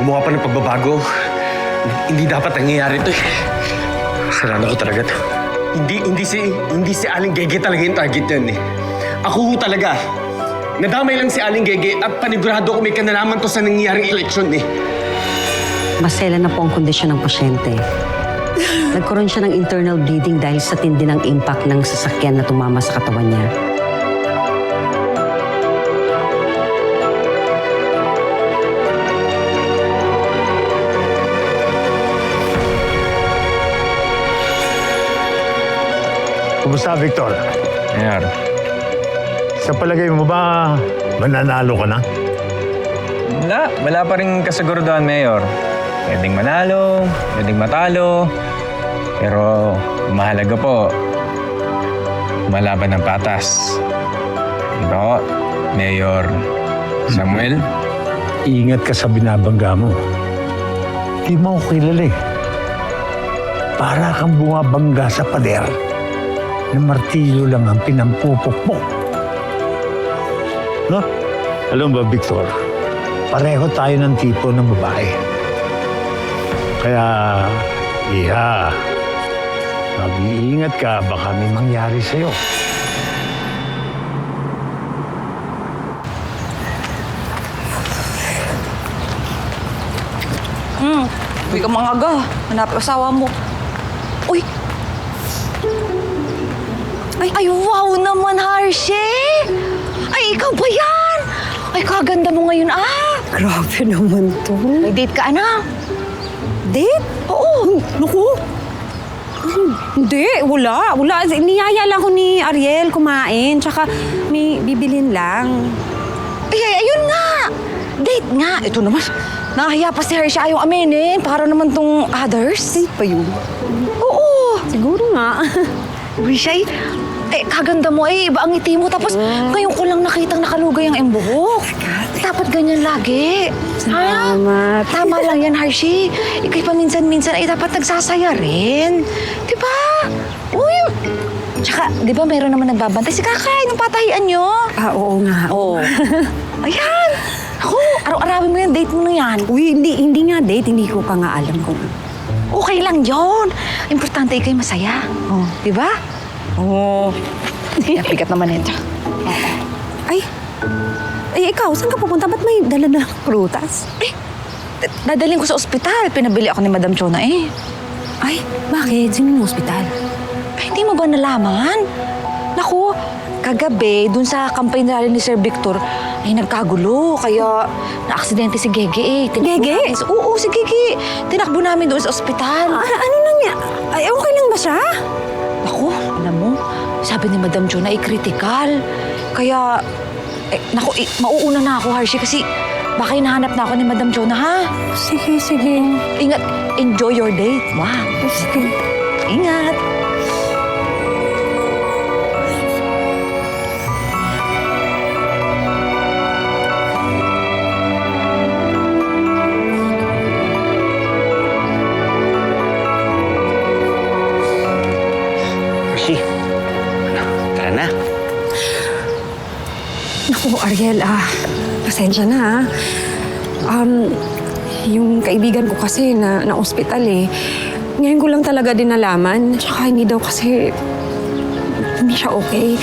gumawa pa ng pagbabago. Hindi dapat nangyayari to eh. Kasalanan ko talaga to. Hindi, hindi si, hindi si Aling Gege talaga yung target yun eh. Ako ho talaga. Nadamay lang si Aling Gege at panigurado ko may kanalaman to sa nangyayaring eleksyon eh. Masela na po ang kondisyon ng pasyente. Nagkaroon siya ng internal bleeding dahil sa tindi ng impact ng sasakyan na tumama sa katawan niya. Kumusta, Victor? Mayor, Sa palagay mo ba, mananalo ka na? wala. Wala pa rin kasiguruduhan, Mayor. Pwedeng manalo, pwedeng matalo. Pero mahalaga po, malaban ng patas. Diba ko, Mayor Samuel? Ingat ka sa binabangga mo. Di mo ako kilala eh. Para kang bumabangga sa pader na martilyo lang ang pinampupukpok. No? Alam ba, Victor? Pareho tayo ng tipo ng babae. Kaya, iha, mag-iingat ka, baka may mangyari sa'yo. Hmm, uwi ka mga aga. Hanap asawa mo. Ay, ay, wow naman, Harshe! Ay, ikaw ba yan? Ay, kaganda mo ngayon, ah! Grabe naman to. May date ka, ana? Date? Oo! Naku! Hindi, wala. Wala. Niyaya lang ko ni Ariel kumain. Tsaka may bibilin lang. Ay, ay, ayun nga! Date nga! Ito naman, nahiya pa si Harshe ayaw aminin. Para naman tong others. Date pa yun? Oo! Siguro nga. Uy, siya, eh, eh, kaganda mo eh. Iba ang ngiti mo. Tapos, ngayon ko lang nakitang nakalugay ang imbuhok. Dapat ganyan lagi. Ha? Salamat. Tama lang yan, Harshi. Ikaw'y paminsan-minsan ay dapat nagsasaya rin. Di ba? Uy! Tsaka, di ba meron naman nagbabantay si Kakay nung patahian nyo? Ah, oo nga. Oo. Ayan! Ako, araw-arawin mo yan, date mo na yan. Uy, hindi, hindi nga date. Hindi ko pa nga alam kung... Okay lang yon. Importante ikaw'y masaya. Oh, di ba? Oo. Oh. Bigat naman ito. Ay, ay ikaw, saan ka pupunta? Ba't may dala na prutas? Eh, dadalhin ko sa ospital. Pinabili ako ni Madam Chona eh. Ay, bakit? Sino yung ospital? Ay, hindi mo ba nalaman? Naku, kagabi, dun sa campaign rally ni Sir Victor, ay nagkagulo. Kaya na-aksidente si Gege eh. Tinakbo Gege? namin Oo, si Gege. Tinakbo namin doon sa ospital. Ah, ano nang niya? Ay, okay lang ba siya? Sabi ni Madam Chona ay critical. Kaya, eh, naku, eh, mauuna na ako, Hershey, kasi baka hinahanap na ako ni Madam Chona, ha? Sige, sige. Ingat, enjoy your date. Wow. Sige. Ingat. Naku, Ariel, ah, pasensya na, ah. Um, yung kaibigan ko kasi na, na ospital eh. Ngayon ko lang talaga din nalaman. Tsaka hindi daw kasi hindi siya okay.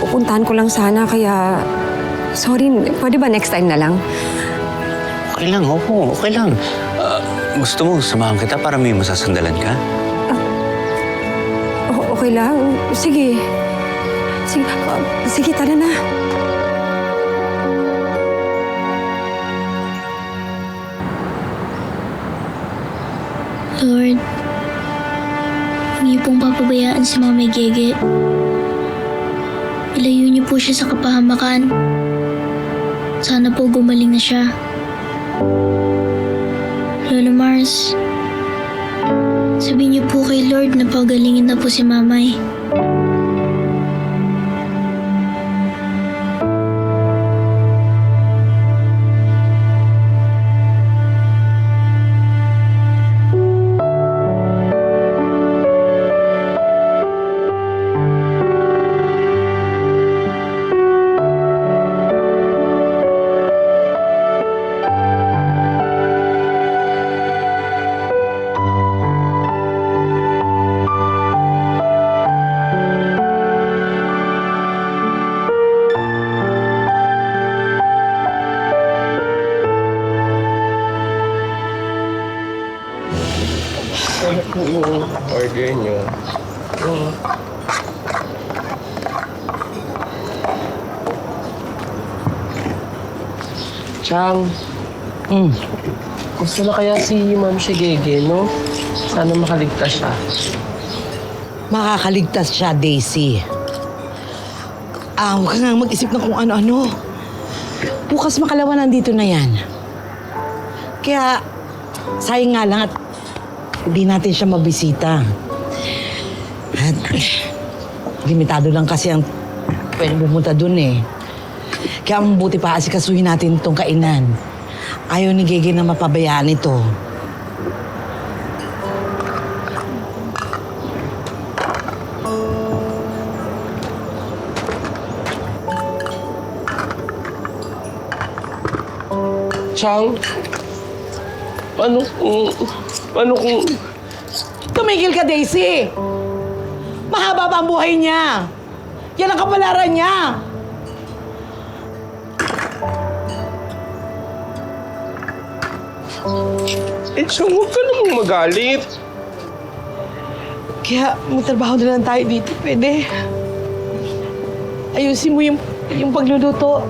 Pupuntahan ko lang sana kaya... Sorry, pwede ba next time na lang? Okay lang, opo, okay lang. Ah, gusto mo, samahan kita para may masasandalan ka? O- okay lang? Sige. Sige, ah, sige, tara na. Pong papabayaan si Mami Gege. Ilayo niyo po siya sa kapahamakan. Sana po gumaling na siya. Lolo Mars, sabihin niyo po kay Lord na pagalingin na po si Mamay. Order nyo. Chang. Hmm. Gusto na kaya si Ma'am Shigege, no? Sana makaligtas siya. Makakaligtas siya, Daisy. Ah, huwag ka nga mag-isip ng kung ano-ano. Bukas makalawa nandito na yan. Kaya, sayang nga lang at hindi natin siya mabisita. At, limitado lang kasi ang pwede pumunta dun eh. Kaya ang buti pa asikasuhin natin itong kainan. Ayaw ni Gege na mapabayaan ito. Chang, paano kung... Paano kung... Tumigil ka, Daisy! Mahaba pa ang buhay niya! Yan ang kapalaran niya! Eh, Chang, huwag ka namang magalit. Kaya magtrabaho na lang tayo dito, pwede? Ayusin mo yung, yung pagluluto.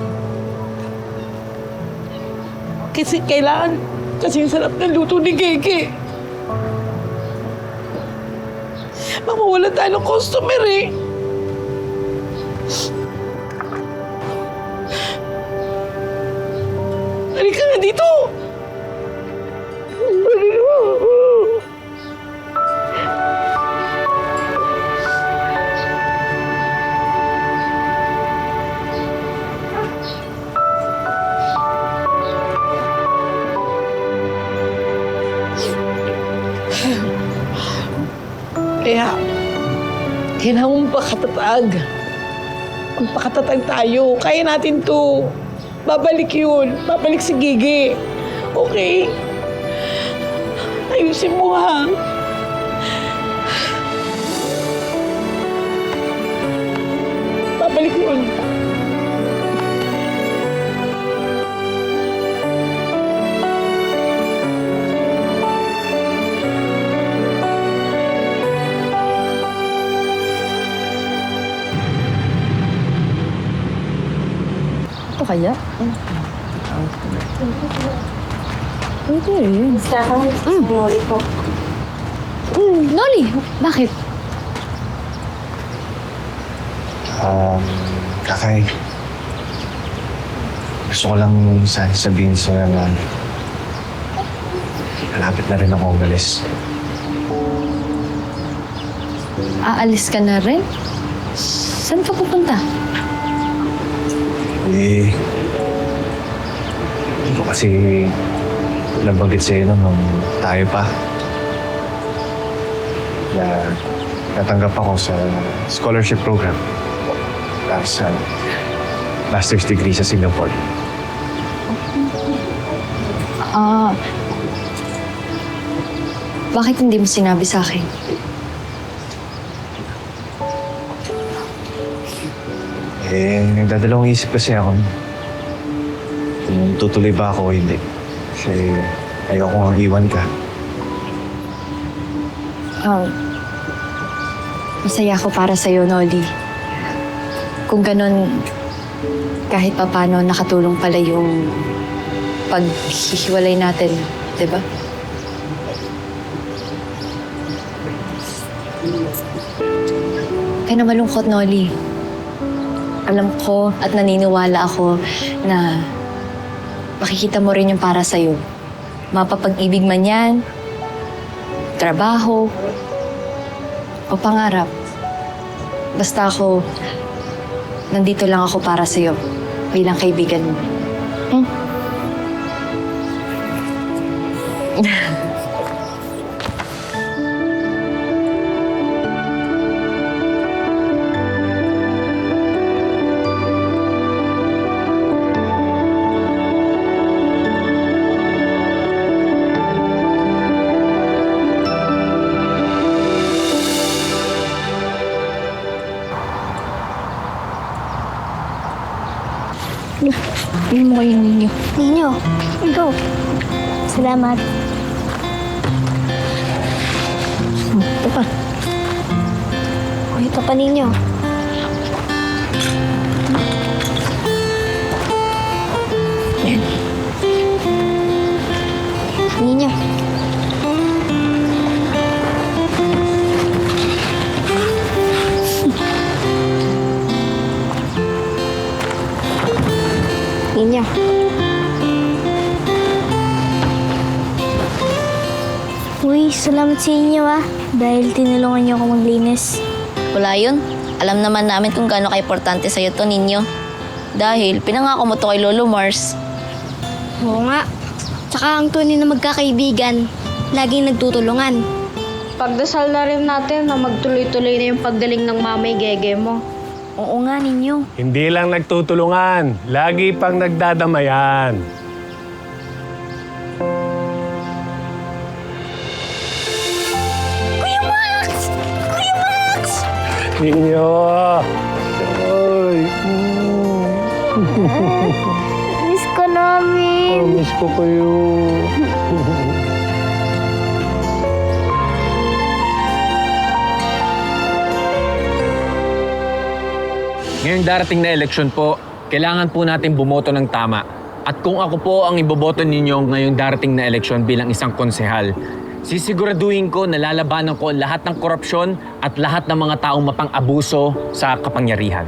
Kasi kailangan, kasi yung sarap ng luto ni Gege. Mawawala tayo ng customer eh. Halika nga dito! Kaya, kailangan pakatatag. Magpakatatag tayo. Kaya natin to. Babalik yun. Babalik si Gigi. Okay? Ayusin mo ha. Babalik yun. Ito kaya? Pwede rin. Mm. Mm, Noli, bakit? Um, kakay. Gusto ko lang sa sabihin sa'yo na malapit na rin ako umalis. Aalis ka na rin? Saan ka pupunta? Eh, hindi ko kasi nabanggit sa'yo nun nung tayo pa. Na natanggap ako sa scholarship program. Para sa master's degree sa Singapore. Ah, bakit hindi mo sinabi sa akin? Eh, nagdadalawang isip kasi ako. Kung tutuloy ba ako o hindi. Kasi ayoko nga iwan ka. Um, masaya ako para sa'yo, Noli. Kung ganun, kahit papano nakatulong pala yung paghihiwalay natin, di ba? Kaya na malungkot, Noli. Alam ko at naniniwala ako na makikita mo rin yung para sa'yo. Mapapag-ibig man yan, trabaho, o pangarap. Basta ako, nandito lang ako para sa'yo bilang kaibigan mo. Hmm? mo yun, Ninyo. Ninyo, go. Salamat. Ito pa. Ito pa, Ninyo. Salamat sa inyo ah. Dahil tinulungan niyo ako maglinis. Wala yun. Alam naman namin kung gaano ka-importante sa'yo to, ninyo. Dahil pinangako mo to kay Lolo Mars. Oo nga. Tsaka ang tunay na magkakaibigan, laging nagtutulungan. Pagdasal na rin natin na magtuloy-tuloy na yung paggaling ng mamay gege mo. Oo nga ninyo. Hindi lang nagtutulungan, lagi pang nagdadamayan. Ninyo! Ay, Miss ka namin. miss ko kayo. Ngayong darating na eleksyon po, kailangan po natin bumoto ng tama. At kung ako po ang iboboto ninyo ngayong darating na eleksyon bilang isang konsehal, sisiguraduhin ko na lalabanan ko lahat ng korupsyon at lahat ng mga taong mapang-abuso sa kapangyarihan.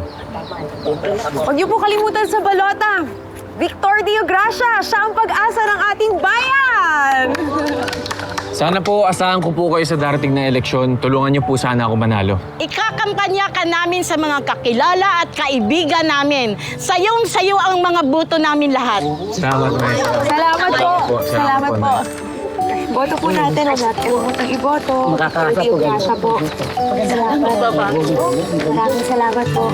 Huwag niyo po kalimutan sa balota. Victor Dio Gracia, siya ang pag-asa ng ating bayan! Sana po asahan ko po kayo sa darating na eleksyon. Tulungan niyo po sana ako manalo. Ikakampanya ka namin sa mga kakilala at kaibigan namin. Sayong sayo ang mga buto namin lahat. Salamat, May. Salamat po. Salamat po. Boto po natin ang natin. Huwag mong iboto. Victor Dio Gracia po. Salamat. Maraming salamat po.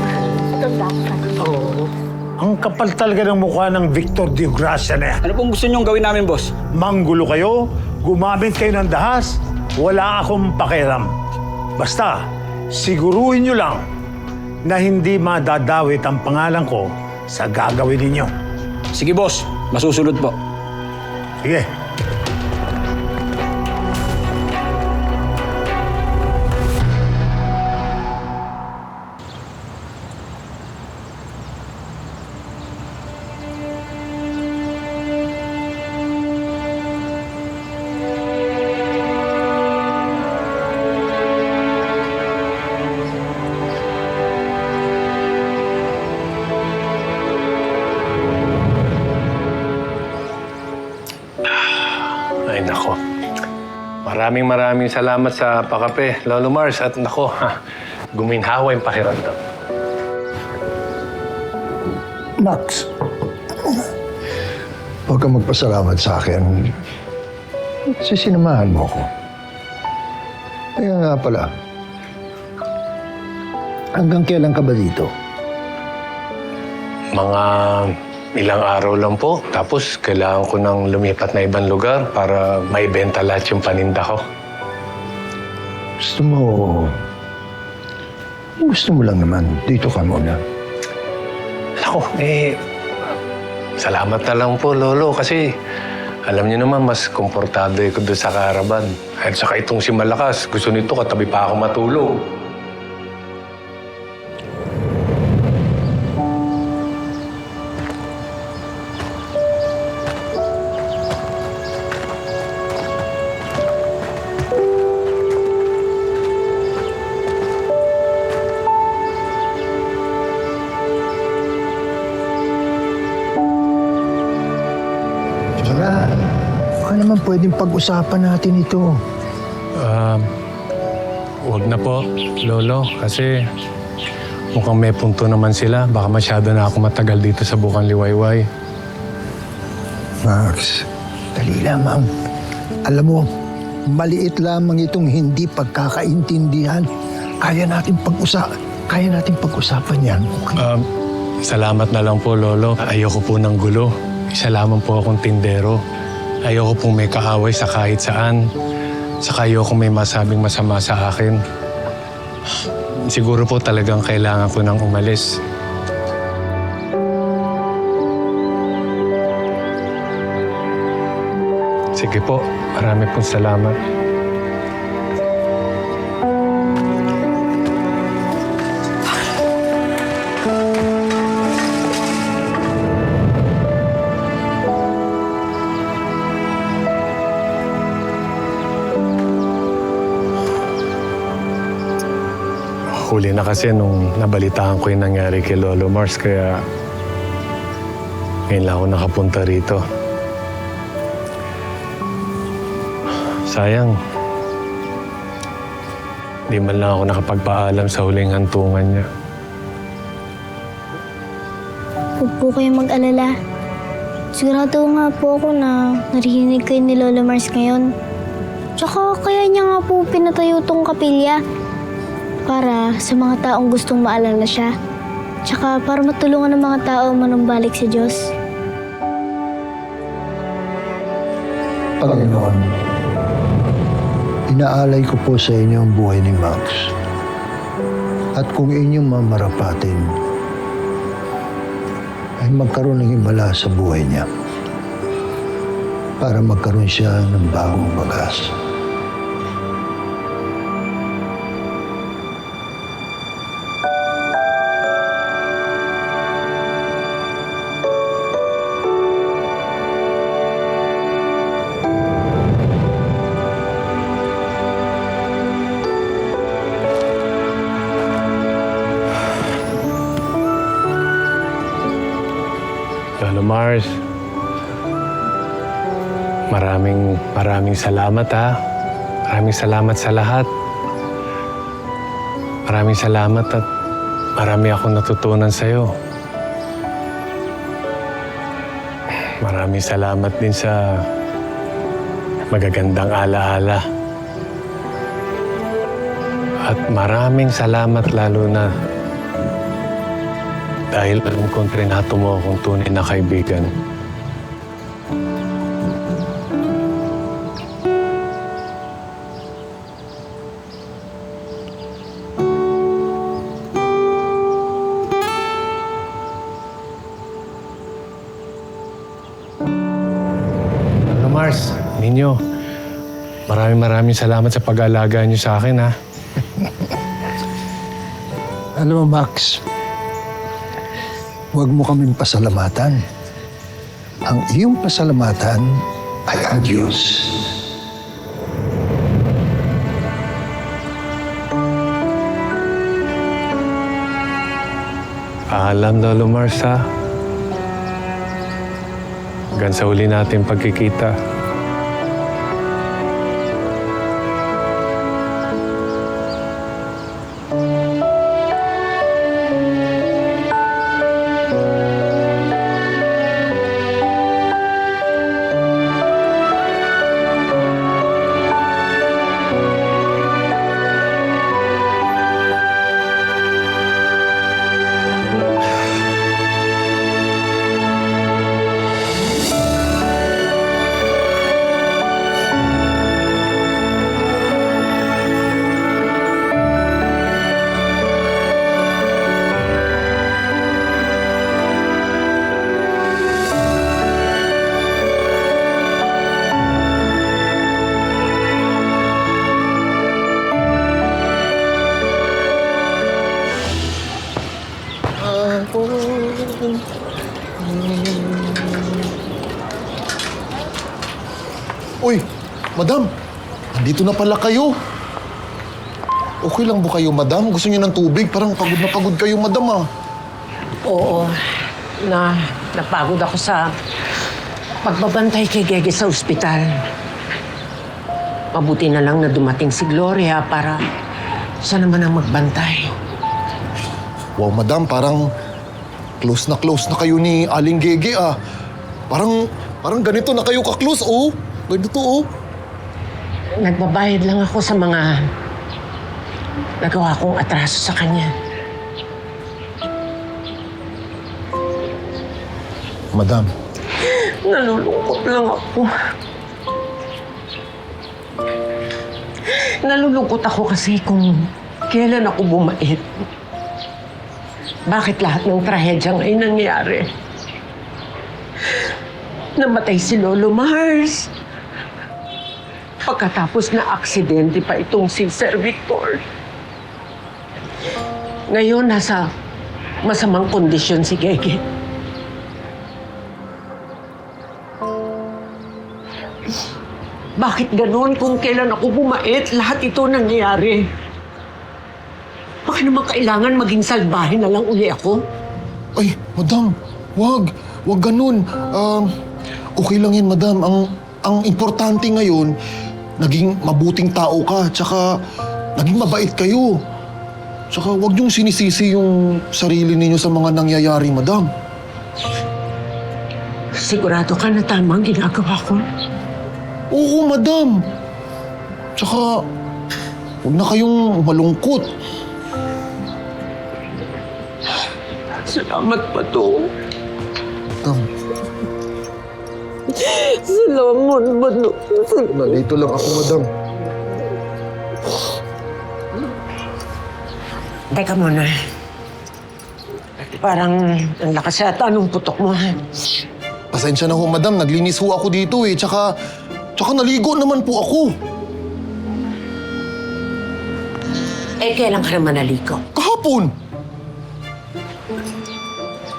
Ang kapal talaga ng mukha ng Victor Di Gracia na yan. Ano pong gusto niyong gawin namin, boss? Manggulo kayo, gumamit kayo ng dahas, wala akong pakialam. Basta, siguruhin nyo lang na hindi madadawit ang pangalan ko sa gagawin ninyo. Sige, boss. Masusunod po. Sige. Maraming maraming salamat sa pakape, Lolo Mars. At nako, ha, guminhawa yung pakiramdam. Max, huwag kang magpasalamat sa akin. Sisinamahan mo ako. Kaya nga pala, hanggang kailan ka ba dito? Mga ilang araw lang po. Tapos kailangan ko nang lumipat na ibang lugar para maibenta lahat yung paninda ko. Gusto mo... Gusto mo lang naman, dito ka muna. Nako, eh... Salamat na lang po, Lolo. Kasi alam niyo naman, mas komportable ko doon sa karaban. At saka itong si Malakas, gusto nito katabi pa ako matulog. Pwedeng pag-usapan natin ito. Um, huwag na po, Lolo, kasi mukhang may punto naman sila. Baka masyado na ako matagal dito sa Bukang Liwayway. Max, dali lamang. Alam mo, maliit lamang itong hindi pagkakaintindihan. Kaya natin pag-usa kaya natin pag-usapan yan, okay? Um, salamat na lang po, Lolo. Ayoko po ng gulo. Isa lamang po akong tindero. Ayoko pong may kaaway sa kahit saan. Saka ayoko may masabing masama sa akin. Siguro po talagang kailangan ko nang umalis. Sige po, marami pong salamat. Huli na kasi nung nabalitaan ko yung nangyari kay Lolo Mars kaya ngayon lang ako nakapunta rito. Sayang. Di man lang ako nakapagpaalam sa huling hantungan niya. Huwag po kayong mag-alala. Sigurado nga po ako na narinig kayo ni Lolo Mars ngayon. Tsaka kaya niya nga po pinatayo tong kapilya para sa mga taong gustong maalala siya. Tsaka para matulungan ng mga tao manumbalik sa Diyos. Panginoon, inaalay ko po sa inyo ang buhay ni Max. At kung inyong mamarapatin, ay magkaroon ng himala sa buhay niya para magkaroon siya ng bagong bagas. Mars, maraming maraming salamat ha. Maraming salamat sa lahat. Maraming salamat at marami akong natutunan sa'yo. Maraming salamat din sa magagandang alaala. At maraming salamat lalo na dahil alam kong trinato mo akong tunay na kaibigan. Ano Mars, ninyo, maraming maraming salamat sa pag-aalaga niyo sa akin ha. Alam mo, Max, huwag mo kaming pasalamatan. Ang iyong pasalamatan ay ang Diyos. Paalam, Lolo Mars, ha? Hanggang sa uli natin pagkikita. Madam, andito na pala kayo. Okay lang ba kayo, madam? Gusto niyo ng tubig? Parang pagod na pagod kayo, madam ah. Oo, na napagod ako sa pagbabantay kay Gege sa ospital. Mabuti na lang na dumating si Gloria para siya naman ang magbantay. Wow, madam, parang close na close na kayo ni Aling Gege ah. Parang, parang ganito na kayo ka-close, oh. Ganito, oh. Nagbabayad lang ako sa mga nagawa kong atraso sa kanya. Madam, Nalulungkot lang ako. Nalulungkot ako kasi kung kailan ako bumait. Bakit lahat ng trahedya ngayon nangyari? Namatay si Lolo Mars. Pagkatapos na aksidente pa itong si Sir Victor. Ngayon, nasa masamang kondisyon si Gege. Bakit ganun kung kailan ako bumait, lahat ito nangyayari? baka naman kailangan maging salbahe na lang uli ako? Ay, madam, wag. Wag ganun. Um, okay lang yan, madam. Ang, ang importante ngayon, naging mabuting tao ka. Tsaka, naging mabait kayo. Tsaka, wag niyong sinisisi yung sarili ninyo sa mga nangyayari, madam. Sigurado ka na tama ang ginagawa ko? Oo, madam. Tsaka, huwag na kayong malungkot. Salamat pa to. Madam, Salamat pa to. nandito lang ako, madam. Teka muna. Parang ang lakas yata nung putok mo. Pasensya na ho, madam. Naglinis ho ako dito eh. Tsaka, tsaka naligo naman po ako. Eh, kailan ka naman naligo? Kahapon!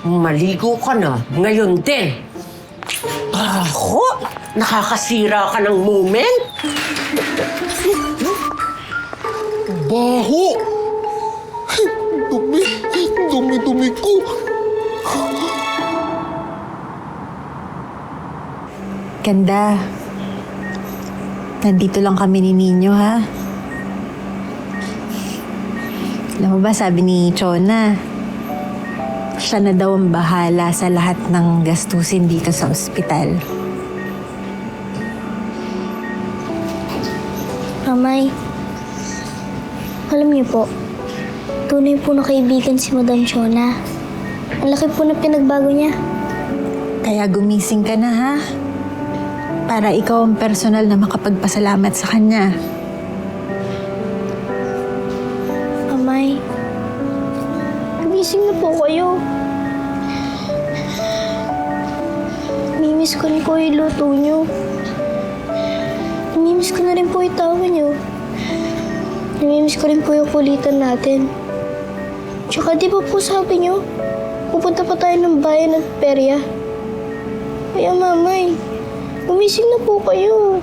Maligo ka na. Ngayon din. Ako? Nakakasira ka ng moment? Baho! Dumi, dumi-dumi ko. Ganda. Nandito lang kami ni Ninyo, ha? Alam mo ba, sabi ni Chona, siya na daw ang bahala sa lahat ng gastusin dito sa ospital. Mamay, alam niyo po, tunay po na kaibigan si Madam Shona. Ang laki po na pinagbago niya. Kaya gumising ka na, ha? Para ikaw ang personal na makapagpasalamat sa kanya. Namimiss ko na rin po yung niyo. Namimiss ko rin po yung kulitan natin. Tsaka di ba po sabi niyo, pupunta pa tayo ng bayan at perya. Kaya mamay, gumising na po kayo.